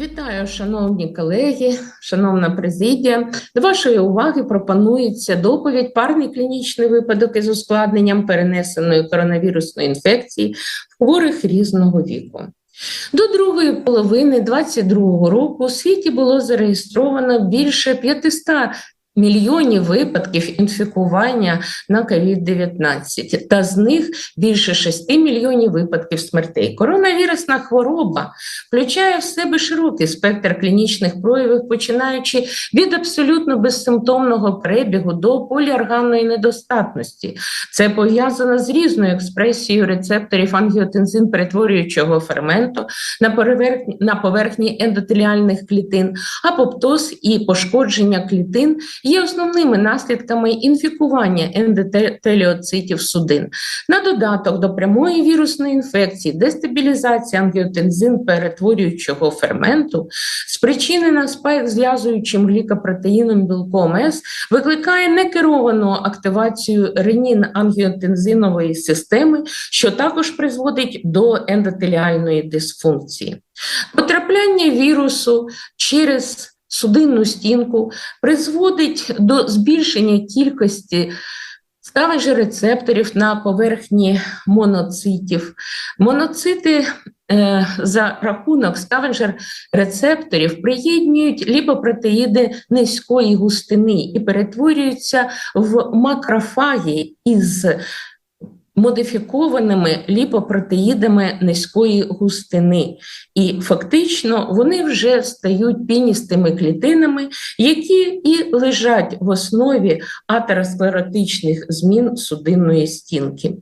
Вітаю, шановні колеги, шановна президія. До вашої уваги пропонується доповідь парний клінічний випадок із ускладненням перенесеної коронавірусної інфекції в хворих різного віку. До другої половини 2022 року у світі було зареєстровано більше 500 мільйонів випадків інфікування на COVID-19, та з них більше 6 мільйонів випадків смертей. Коронавірусна хвороба включає в себе широкий спектр клінічних проявів, починаючи від абсолютно безсимптомного перебігу до поліорганної недостатності. Це пов'язано з різною експресією рецепторів ангіотензин перетворюючого ферменту на поверхні, ендотеліальних клітин, апоптоз і пошкодження клітин є основними наслідками інфікування ендотеліоцитів судин. На додаток до прямої вірусної інфекції, дестабілізація ангіотензин перетворюючого ферменту, спричинена спайк зв'язуючим глікопротеїном білком С, викликає некеровану активацію ренін-ангіотензинової системи, що також призводить до ендотеліальної дисфункції. Потрапляння вірусу через судинну стінку призводить до збільшення кількості ставежі рецепторів на поверхні моноцитів. Моноцити е, за рахунок скавенджер рецепторів приєднують ліпопротеїди низької густини і перетворюються в макрофаги із модифікованими ліпопротеїдами низької густини, і фактично вони вже стають піністими клітинами, які і лежать в основі атеросклеротичних змін судинної стінки.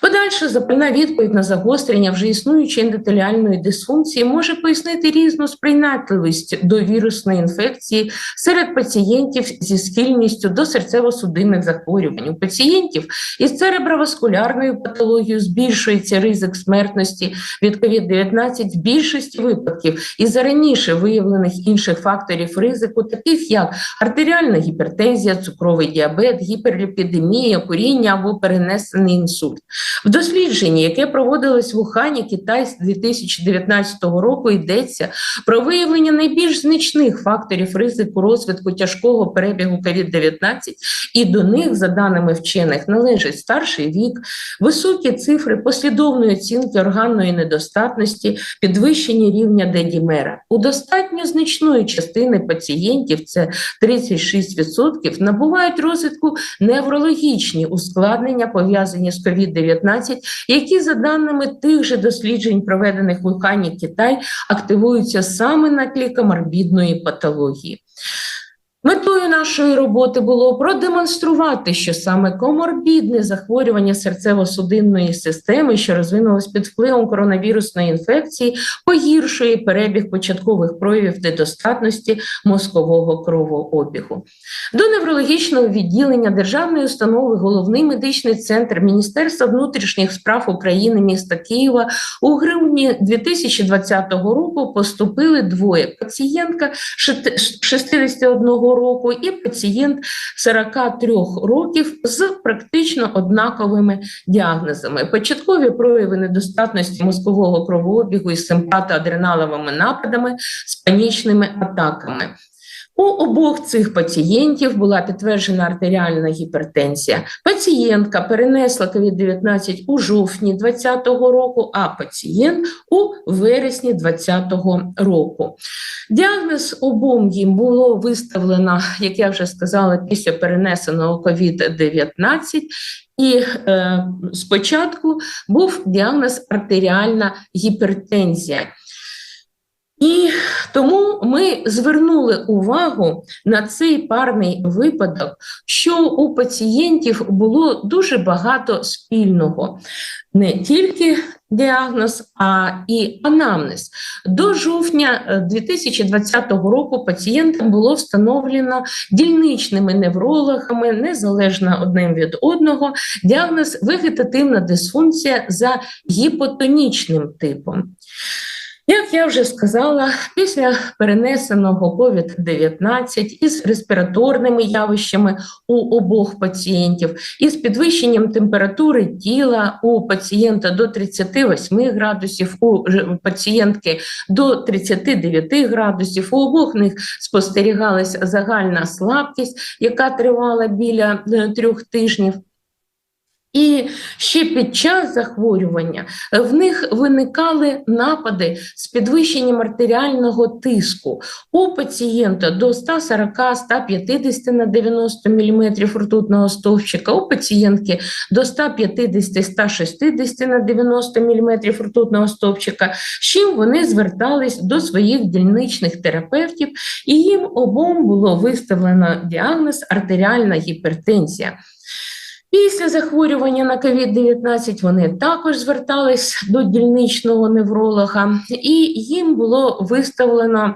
Подальша запальна відповідь на загострення вже існуючої ендотеліальної дисфункції може пояснити різну сприйнятливість до вірусної інфекції серед пацієнтів зі схильністю до серцево-судинних захворювань. У пацієнтів із цереброваскулярною патологією збільшується ризик смертності від COVID-19 в більшості випадків із раніше виявлених інших факторів ризику, таких як артеріальна гіпертензія, цукровий діабет, гіперліпідемія, куріння або перенесений інсульт інсульт. В дослідженні, яке проводилось в Ухані, Китай з 2019 року, йдеться про виявлення найбільш значних факторів ризику розвитку тяжкого перебігу COVID-19, і до них, за даними вчених, належить старший вік, високі цифри послідовної оцінки органної недостатності, підвищення рівня дедімера. У достатньо значної частини пацієнтів, це 36%, набувають розвитку неврологічні ускладнення, пов'язані з COVID-19, які, за даними тих же досліджень, проведених в Ухані Китай, активуються саме на тлі коморбідної патології. Метою нашої роботи було продемонструвати, що саме коморбідне захворювання серцево-судинної системи, що розвинулось під впливом коронавірусної інфекції, погіршує перебіг початкових проявів недостатності мозкового кровообігу. До неврологічного відділення державної установи Головний медичний центр Міністерства внутрішніх справ України міста Києва у грудні 2020 року поступили двоє пацієнтка 61 року року, і пацієнт 43 років з практично однаковими діагнозами. Початкові прояви недостатності мозкового кровообігу із симпатоадреналовими нападами з панічними атаками. У обох цих пацієнтів була підтверджена артеріальна гіпертензія. Пацієнтка перенесла COVID-19 у жовтні 2020 року, а пацієнт у вересні 2020 року. Діагноз обом їм було виставлено, як я вже сказала, після перенесеного COVID-19. І е, спочатку був діагноз артеріальна гіпертензія. І тому ми звернули увагу на цей парний випадок, що у пацієнтів було дуже багато спільного, не тільки діагноз, а і анамнез. До жовтня 2020 року пацієнтам було встановлено дільничними неврологами, незалежно одним від одного, діагноз вегетативна дисфункція за гіпотонічним типом. Як я вже сказала, після перенесеного COVID-19 із респіраторними явищами у обох пацієнтів, із підвищенням температури тіла у пацієнта до 38 градусів, у пацієнтки до 39 градусів, у обох них спостерігалася загальна слабкість, яка тривала біля е, трьох тижнів. І ще під час захворювання в них виникали напади з підвищенням артеріального тиску у пацієнта до 140-150 на 90 мм ртутного стовпчика, у пацієнтки до 150-160 на 90 мм ртутного стовпчика, з чим вони звертались до своїх дільничних терапевтів, і їм обом було виставлено діагноз артеріальна гіпертензія. Після захворювання на COVID-19 вони також звертались до дільничного невролога, і їм було виставлено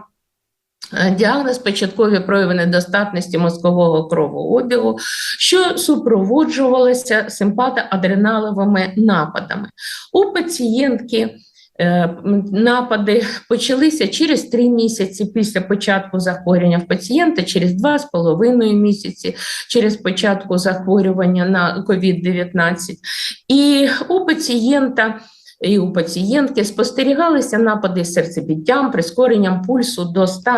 е, діагноз початкові прояви недостатності мозкового кровообігу, що супроводжувалися симпатоадреналовими нападами. У пацієнтки напади почалися через три місяці після початку захворювання в пацієнта, через два з половиною місяці через початку захворювання на COVID-19. І у пацієнта і у пацієнтки спостерігалися напади з серцебіттям, прискоренням пульсу до 100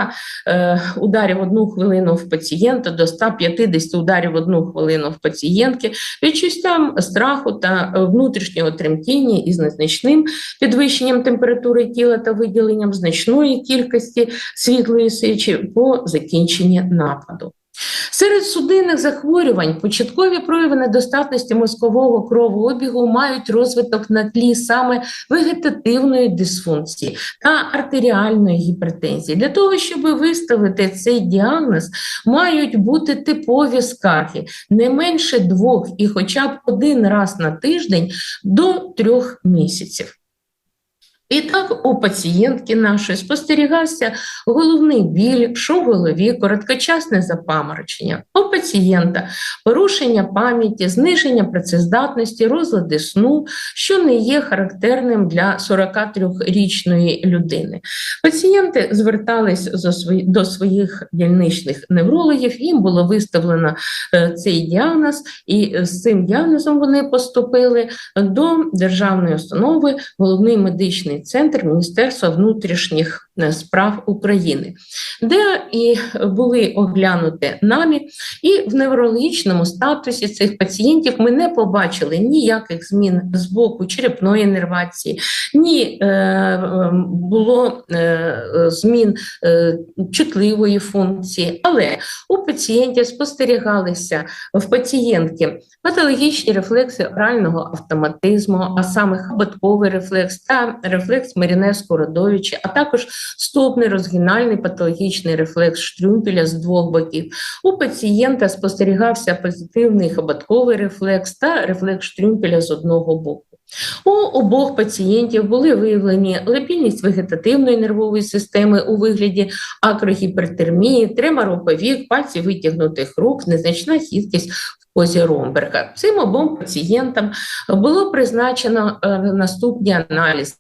е, ударів одну хвилину в пацієнта, до 150 ударів одну хвилину в пацієнтки, відчуттям страху та внутрішнього тремтіння із незначним підвищенням температури тіла та виділенням значної кількості світлої сечі по закінченні нападу. Серед судинних захворювань початкові прояви недостатності мозкового кровообігу мають розвиток на тлі саме вегетативної дисфункції та артеріальної гіпертензії. Для того, щоб виставити цей діагноз, мають бути типові скарги не менше двох і хоча б один раз на тиждень до трьох місяців. І так у пацієнтки нашої спостерігався головний біль, шум в голові, короткочасне запаморочення. У пацієнта порушення пам'яті, зниження працездатності, розлади сну, що не є характерним для 43-річної людини. Пацієнти звертались до своїх дільничних неврологів, їм було виставлено е, цей діагноз, і з цим діагнозом вони поступили до державної установи, головний медичний центр Міністерства внутрішніх справ України, де і були оглянуті нами, і в неврологічному статусі цих пацієнтів ми не побачили ніяких змін з боку черепної нервації, ні е, ем, було е, змін е, чутливої функції, але у пацієнтів спостерігалися в пацієнтки патологічні рефлекси орального автоматизму, а саме хабатковий рефлекс та рефлекс рефлекс Марінеско Родовича, а також стопний розгінальний патологічний рефлекс штрюмпеля з двох боків. У пацієнта спостерігався позитивний хабатковий рефлекс та рефлекс штрюмпеля з одного боку. У обох пацієнтів були виявлені лепільність вегетативної нервової системи у вигляді акрогіпертермії, тремороповік, пальці витягнутих рук, незначна хіткість позі Ромберга. Цим обом пацієнтам було призначено е, наступні аналізи: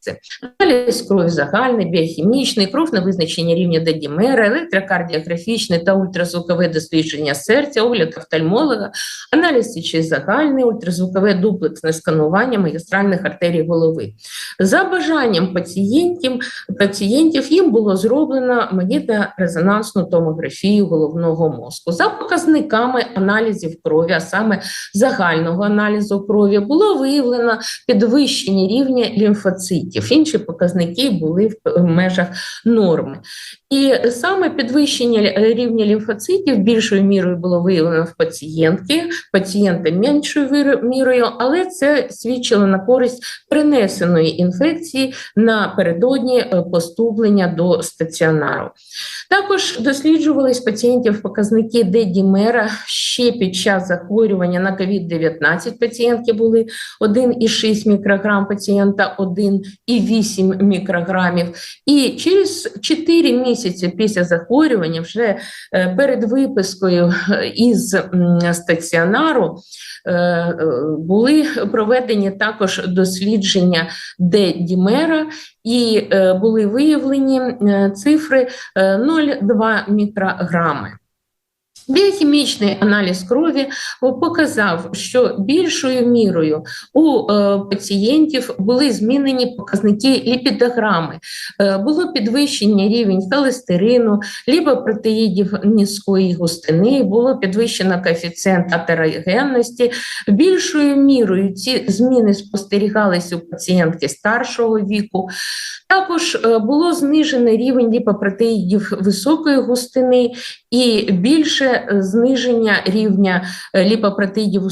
аналіз крові загальний, біохімічний, кров на визначення рівня дедімера, електрокардіографічне та ультразвукове дослідження серця, огляд офтальмолога, аналіз січі загальний, ультразвукове дуплексне сканування магістральних артерій голови. За бажанням пацієнтів пацієнтів їм було зроблено магнітно-резонансну томографію головного мозку за показниками аналізів крові саме загального аналізу крові, було виявлено підвищення рівня лімфоцитів. Інші показники були в межах норми. І саме підвищення рівня лімфоцитів більшою мірою було виявлено в пацієнтки, пацієнта меншою мірою, але це свідчило на користь принесеної інфекції напередодні е, поступлення до стаціонару. Також досліджувались пацієнтів показники Дедімера ще під час захворювання захворювання на COVID-19 пацієнтки були 1,6 мікрограм пацієнта, 1,8 мікрограмів. І через 4 місяці після захворювання, вже е, перед випискою е, із стаціонару, е, були проведені також дослідження Д-дімера, і були виявлені цифри е, 0,2 мікрограми. Біохімічний аналіз крові показав, що більшою мірою у е, пацієнтів були змінені показники ліпідограми, е, було підвищення рівень холестерину, ліпопротеїдів низької густини, було підвищено коефіцієнт атерогенності. Більшою мірою ці зміни спостерігалися у пацієнтки старшого віку. Також е, було знижено рівень ліпопротеїдів високої густини і більше е, зниження рівня е, ліпопротеїдів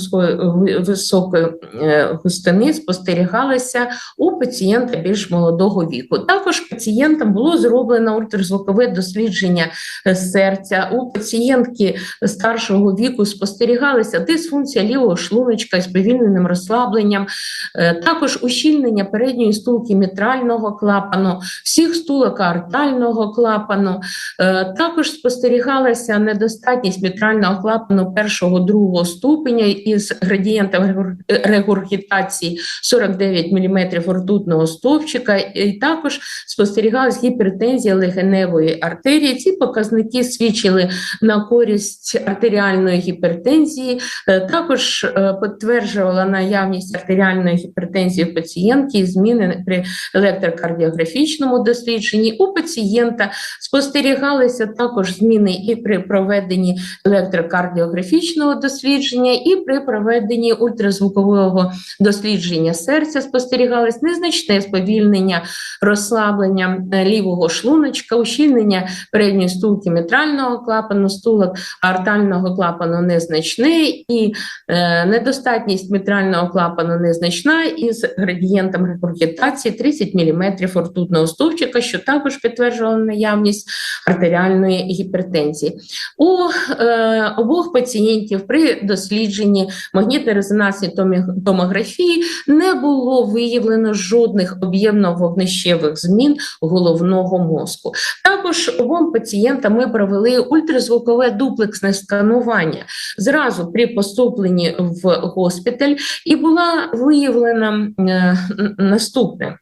високої е, густини спостерігалося у пацієнта більш молодого віку. Також пацієнтам було зроблено ультразвукове дослідження е, серця. У пацієнтки старшого віку спостерігалася дисфункція лівого шлуночка з повільненим розслабленням, е, також ущільнення передньої стулки мітрального клапану, всіх стулок аортального клапану. Е, Також спостерігалася недостатність мітрального клапану першого другого ступеня із градієнтом регургітації 49 мм ртутного стовпчика. І також спостерігалась гіпертензія легеневої артерії. Ці показники свідчили на користь артеріальної гіпертензії. Е, Також е, підтверджувала наявність артеріальної гіпертензії пацієнтки і зміни при електрокардіографічному дослідженні. У пацієнта спостерігалися також зміни і при проведенні електрокардіографічного дослідження, і при проведенні ультразвукового дослідження серця спостерігалось незначне сповільнення розслаблення е, лівого шлуночка, ущільнення передньої стулки мітрального клапану, стулок аортального клапану незначне і е, недостатність мітрального клапану незначна із градієнтом регургітації 30 мм ртутного стовпчика, що також підтверджувало наявність артеріальної гіпертензії. У е, обох пацієнтів при дослідженні магнітно-резонансній томографії не було виявлено жодних об'ємно-вогнищевих змін головного мозку. Також обом пацієнтам ми провели ультразвукове дуплексне сканування зразу при поступленні в госпіталь, і була виявлена е, наступне.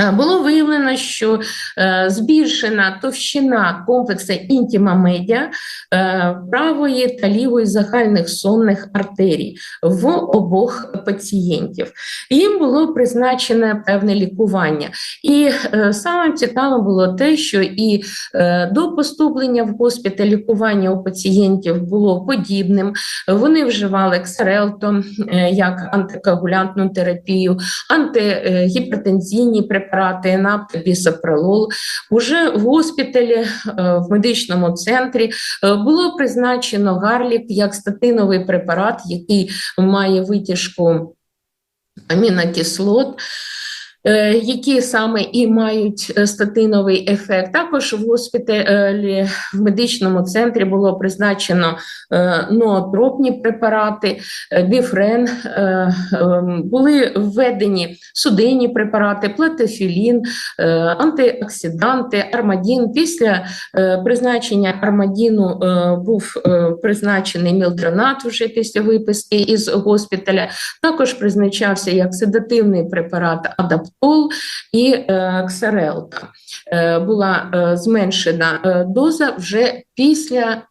Е, Було виявлено, що е, збільшена товщина комплексу інтімамедіа е, правої та лівої загальних сонних артерій в обох пацієнтів. Їм було призначене певне лікування. І самим цікавим було те, що і до поступлення в госпіталь лікування у пацієнтів було подібним. Вони вживали ксарелто е, як антикоагулянтну терапію, антигіпертензійні препарати, нафтобісопролол. Уже в госпіталі е, в медичному центрі е, було призначено гарлік як статиновий препарат, який має витяжку амінокислот. Е, Які саме і мають е, статиновий ефект. Також в госпіталі в медичному центрі було призначено е, ноотропні препарати, біфрен, ем, були введені судинні препарати, платофілін, е, антиоксиданти, армадін. Після призначення армадіну був призначений мілдронат вже після виписки із госпіталя. Також призначався як седативний препарат адаптол і е, ксарелта. Е, Була е, зменшена доза вже після,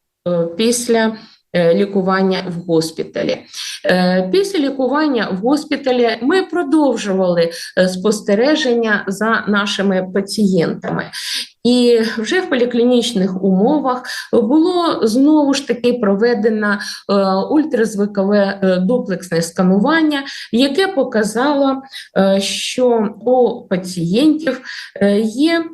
після лікування в госпіталі. Е, Після лікування в госпіталі ми продовжували е, спостереження за нашими пацієнтами. І вже в поліклінічних умовах було знову ж таки проведено е, ультразвукове е, дуплексне сканування, яке показало, е, що у пацієнтів е, є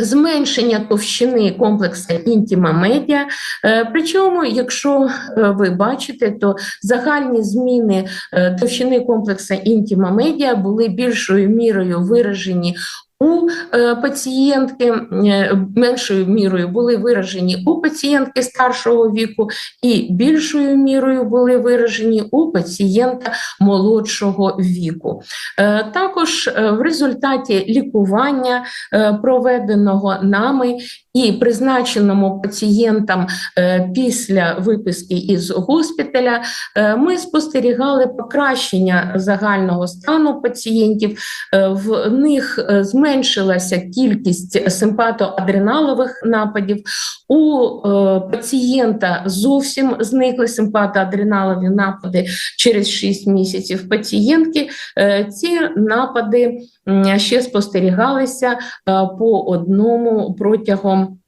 Зменшення товщини комплексу інтіма медіа. Е, Причому, якщо е, ви бачите, то загальні зміни е, товщини комплексу інтіма медіа були більшою мірою виражені у е, пацієнтки е, меншою мірою були виражені у пацієнтки старшого віку, і більшою мірою були виражені у пацієнта молодшого віку. Е, Також в результаті лікування, проведеного нами і призначеному пацієнтам е, після виписки із госпіталя, е, ми спостерігали покращення загального стану пацієнтів. Е, В них зменшилася кількість симпатоадреналових нападів. У пацієнта зовсім зникли симпатоадреналові напади через 6 місяців. Пацієнтки ці напади ще спостерігалися е, по одному протягом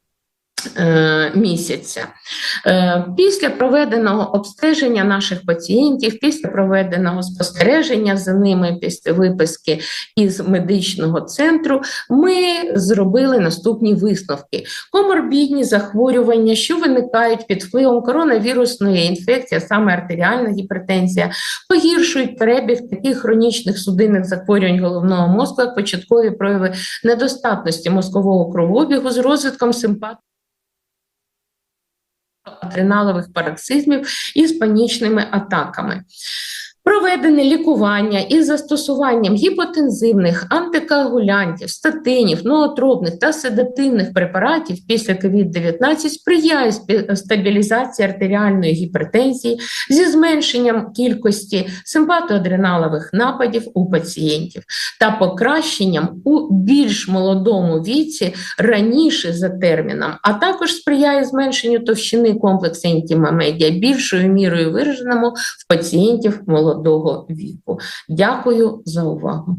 місяця. Е, Після проведеного обстеження наших пацієнтів, після проведеного спостереження за ними після виписки із медичного центру, ми зробили наступні висновки: коморбідні захворювання, що виникають під впливом коронавірусної інфекції, саме артеріальна гіпертензія, погіршують перебіг таких хронічних судинних захворювань головного мозку, як початкові прояви недостатності мозкового кровообігу з розвитком симпатії адреналових пароксизмів із панічними атаками. Проведене лікування із застосуванням гіпотензивних антикоагулянтів, статинів, ноотропних та седативних препаратів після COVID-19 сприяє стабілізації артеріальної гіпертензії зі зменшенням кількості симпатоадреналових нападів у пацієнтів та покращенням у більш молодому віці раніше за терміном, а також сприяє зменшенню товщини комплексу інтімомедіа більшою мірою вираженому в пацієнтів молодого віку. Дякую за увагу.